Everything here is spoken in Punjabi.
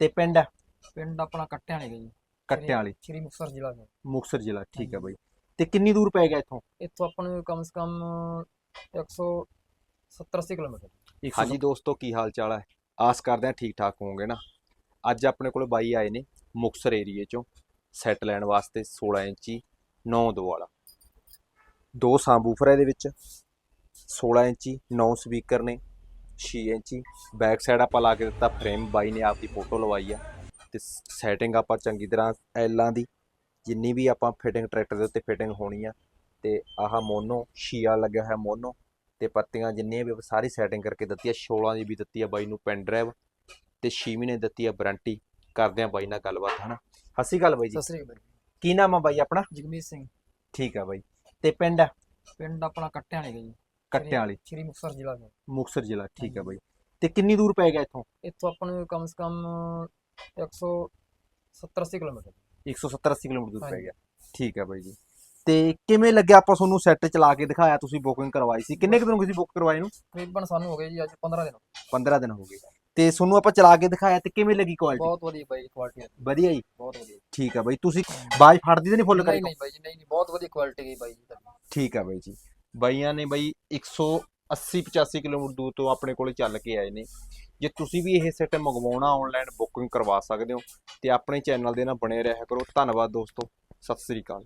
ਤੇ ਪਿੰਡ? ਪਿੰਡ ਆਪਣਾ ਕੱਟਿਆਂ ਨੇ ਜੀ। ਕੱਟਿਆਂ ਵਾਲੀ। ਸ਼੍ਰੀ ਮੁਕਤਸਰ ਜ਼ਿਲ੍ਹਾ ਹੈ ਮੁਕਤਸਰ ਜ਼ਿਲ੍ਹਾ ਠੀਕ ਹੈ। ਬਾਈ। ਤੇ ਕਿੰਨੀ ਦੂਰ ਪੈ ਗਿਆ ਇੱਥੋਂ? ਇੱਥੋਂ ਆਪਾਂ ਨੂੰ ਕਮ ਸੇ ਕਮ 170 80 ਕਿਲੋਮੀਟਰ। ਹਾਂਜੀ ਦੋਸਤੋ ਕੀ ਹਾਲ ਚਾਲ ਹੈ? ਆਸ ਕਰਦੇ ਹਾਂ ਠੀਕ ਠਾਕ ਹੋਵੋਗੇ ਨਾ। ਅੱਜ ਆਪਣੇ ਕੋਲ ਬਾਈ ਆਏ ਨੇ ਮੁਕਤਸਰ ਏਰੀਏ ਚੋਂ। ਸੈੱਟ ਲੈਣ ਵਾਸਤੇ 16 ਇੰਚੀ 9 ਦੋ ਵਾਲਾ ਦੋ ਸਾਂਬੂਫਰ ਇਹਦੇ ਵਿੱਚ 16 ਇੰਚੀ 9 ਸਪੀਕਰ ਨੇ। 6 ਇੰਚੀ ਬੈਕ ਸਾਈਡ ਆਪਾਂ ਲਾ ਕੇ ਦਿੱਤਾ ਫਰੇਮ ਬਾਈ ਨੇ ਆਪਦੀ ਫੋਟੋ ਲਵਾਈ ਆ। ਤੇ ਸੈਟਿੰਗ ਆਪਾਂ ਚੰਗੀ ਤਰ੍ਹਾਂ ਐਲਾਂ ਦੀ। ਜਿੰਨੀ ਵੀ ਆਪਾਂ ਫਿਟਿੰਗ ਟਰੈਕਟਰ ਦੇ ਉੱਤੇ ਫਿਟਿੰਗ ਹੋਣੀ ਆ। ਤੇ ਆਹ ਮੋਨੋ ਸ਼ੀਆ ਲੱਗਿਆ ਹੋਇਆ ਮੋਨੋ। ਤੇ ਪੱਤੀਆਂ ਜਿੰਨੀਆਂ ਵੀ ਸਾਰੀ ਸੈਟਿੰਗ ਕਰਕੇ ਦਿੱਤੀ ਆ 16 ਦੀ ਵੀ ਦਿੱਤੀ ਆ ਬਾਈ ਨੂੰ ਪੈਨ ਡਰਾਈਵ ਤੇ 6 ਮਹੀਨੇ ਦਿੱਤੀ ਆ ਵਾਰੰਟੀ ਕਰਦੇ ਆ ਬਾਈ ਨਾਲ ਗੱਲਬਾਤ ਹਨਾ? ਹਸੀ ਗੱਲ ਬਾਈ ਜੀ। ਸਤਿ ਸ੍ਰੀ ਅਕਾਲ ਕੀ ਨਾਮ ਆ ਬਾਈ ਆਪਣਾ? ਜਗਮੀਤ ਸਿੰਘ। ਠੀਕ ਆ ਬਾਈ। ਤੇ ਪਿੰਡ? ਪਿੰਡ ਆਪਣਾ ਕੱਟਿਆਂ ਨੇ ਜੀ। ਕੱਟਿਆਂ ਵਾਲੀ। ਸ਼੍ਰੀ ਮੁਕਤਸਰ ਜ਼ਿਲ੍ਹਾ ਹੈ ਮੁਕਤਸਰ ਜ਼ਿਲ੍ਹਾ ਠੀਕ ਹਾਂਜੀ। ਬਾਈ। ਤੇ ਕਿੰਨੀ ਦੂਰ ਪੈ ਗਿਆ ਇੱਥੋਂ? ਇੱਥੋਂ ਆਪਾਂ ਨੂੰ ਕਮ ਸੇ ਕਮ 170 80 ਕਿਲੋਮੀਟਰ। 170 80 ਕਿਲੋਮੀਟਰ ਦੂਰ ਪੈ। ਗਿਆ। ਠੀਕ ਆ ਬਾਈ ਜੀ। ਤੇ ਕਿਵੇਂ ਲੱਗਿਆ ਆਪਾਂ ਤੁਹਾਨੂੰ ਸੈੱਟ ਚਲਾ ਕੇ ਦਿਖਾਇਆ? ਤੁਸੀਂ ਬੁਕਿੰਗ ਕਰਵਾਈ ਸੀ। ਕਿੰਨੇ ਕੁ ਦਿਨ ਹੋ ਗਏ ਸੀ ਬੁੱਕ ਕਰਵਾਏ ਨੂੰ? ਤਕਰੀਬਨ ਸਾਨੂੰ ਹੋ ਗਏ ਜੀ ਅੱਜ 15 ਦਿਨ। 15 ਦਿਨ ਹੋ ਗਏ। ਤੇ ਤੁਹਾਨੂੰ ਆਪਾਂ ਚਲਾ ਕੇ ਦਿਖਾਇਆ ਤੇ ਕਿਵੇਂ ਲੱਗੀ ਕੁਆਲਿਟੀ ਬਹੁਤ ਵਧੀਆ ਬਾਈ ਕੁਆਲਿਟੀ ਵਧੀਆ ਜੀ। ਬਹੁਤ ਵਧੀਆ। ਠੀਕ ਆ ਬਾਈ। ਤੁਸੀਂ ਬਾਜ ਫੜਦੀ ਤੇ ਨਹੀਂ ਫੁੱਲ ਕਰੀ ਨਹੀਂ ਬਾਈ ਜੀ ਨਹੀਂ ਨਹੀਂ ਬਹੁਤ ਵਧੀਆ ਕੁਆਲਿਟੀ ਗਈ ਬਾਈ ਜੀ। ਤੁਹਾਡੀ ਠੀਕ ਆ ਬਾਈ ਜੀ। ਬਾਈਆਂ ਨੇ ਬਾਈ 180 85 ਕਿਲੋਮੀਟਰ ਦੂਰ ਤੋਂ ਆਪਣੇ ਕੋਲੇ ਚੱਲ ਕੇ ਆਏ ਨੇ। ਜੇ ਤੁਸੀਂ ਵੀ ਇਹ ਸੈੱਟ ਮੰਗਵਾਉਣਾ ਆਨਲਾਈਨ ਬੁਕਿੰਗ ਕਰਵਾ ਸਕਦੇ ਹੋ ਤੇ ਆਪਣੇ ਚੈਨਲ ਦੇ ਨਾਲ ਬਣੇ ਰਹਿਆ ਕਰੋ। ਧੰਨਵਾਦ ਦੋਸਤੋ। ਸਤਿ ਸ੍ਰੀ ਅਕਾਲ।